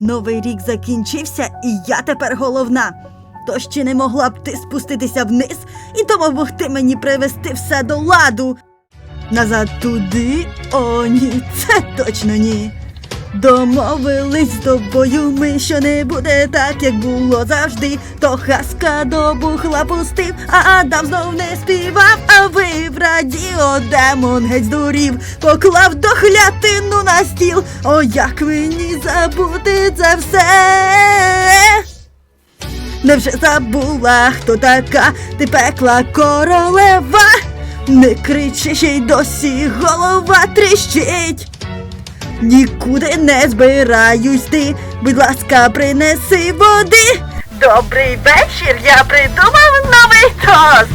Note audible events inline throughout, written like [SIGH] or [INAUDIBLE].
Новий рік закінчився, і я тепер головна. Тож чи не могла б ти спуститися вниз і допомогти мені привести все до ладу? Назад туди? О, ні, це точно ні. Домовились з тобою ми, що не буде так, як було завжди. То хаска до бухла пустив, а Адам знов не співав, а ви в радіо демон геть здурів, поклав дохлятину на стіл. О, як мені забути це все. Невже забула, хто така ти пекла королева? Не кричи, ще й досі голова тріщить. Нікуди не збираюсь ти, будь ласка, принеси води. Добрий вечір, я придумав новий тост.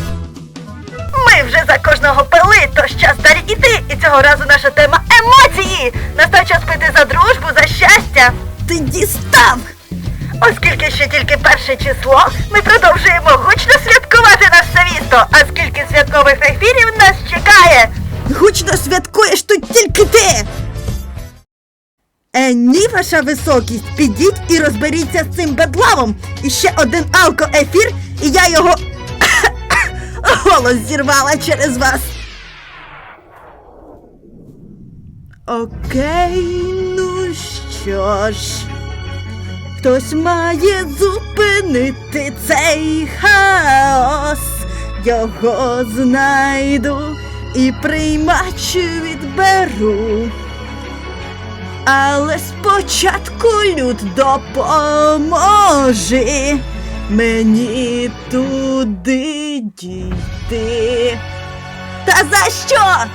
Ми вже за кожного пили, тож час далі іти. І цього разу наша тема емоції. Настав час пити за дружбу, за щастя. Ти дістав. Оскільки ще тільки перше число, ми продовжуємо гучно святкувати наше місто. А скільки святкових ефірів нас чекає? Гучно святкуєш тут тільки ти. Ні, ваша високість, підіть і розберіться з цим бедлавом. І ще один алко-ефір, і я його [COUGHS] голос зірвала через вас. Окей, ну що ж. Хтось має зупинити цей хаос. Його знайду і приймач відберу. Але спочатку люд допоможи мені туди дійти. Та за що?